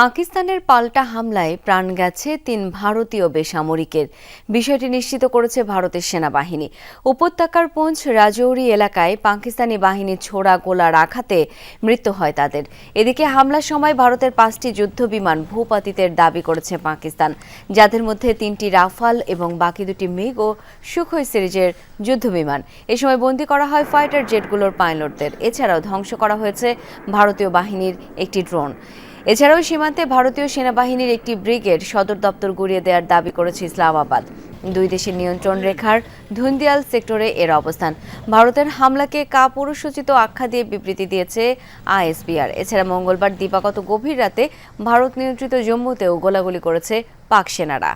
পাকিস্তানের পাল্টা হামলায় প্রাণ গেছে তিন ভারতীয় বেসামরিকের। বিষয়টি নিশ্চিত করেছে ভারতের সেনাবাহিনী। উপত্যকার পুঞ্চ রাজৌরি এলাকায় পাকিস্তানি বাহিনীর ছোড়া গোলার আঘাতে মৃত্যু হয় তাদের। এদিকে হামলার সময় ভারতের পাঁচটি যুদ্ধ বিমান ভূপাতিতের দাবি করেছে পাকিস্তান। যাদের মধ্যে তিনটি রাফাল এবং বাকি দুটি মেঘ ও সুখই সিরিজের যুদ্ধ বিমান। এ সময় বন্দী করা হয় ফাইটার জেটগুলোর পাইলটদের। এছাড়াও ধ্বংস করা হয়েছে ভারতীয় বাহিনীর একটি ড্রোন। এছাড়াও সীমান্তে ভারতীয় সেনাবাহিনীর একটি ব্রিগেড সদর দপ্তর গড়িয়ে দেওয়ার দাবি করেছে ইসলামাবাদ। দুই দেশের নিয়ন্ত্রণ রেখার ধুন্দিয়াল সেক্টরে এর অবস্থান। ভারতের হামলাকে কাপুরুষোচিত আখ্যা দিয়ে বিবৃতি দিয়েছে আইএসবিআর। এছাড়া মঙ্গলবার দিবাগত গভীর রাতে ভারত নিয়ন্ত্রিত জম্মুতেও গোলাগুলি করেছে পাক সেনারা।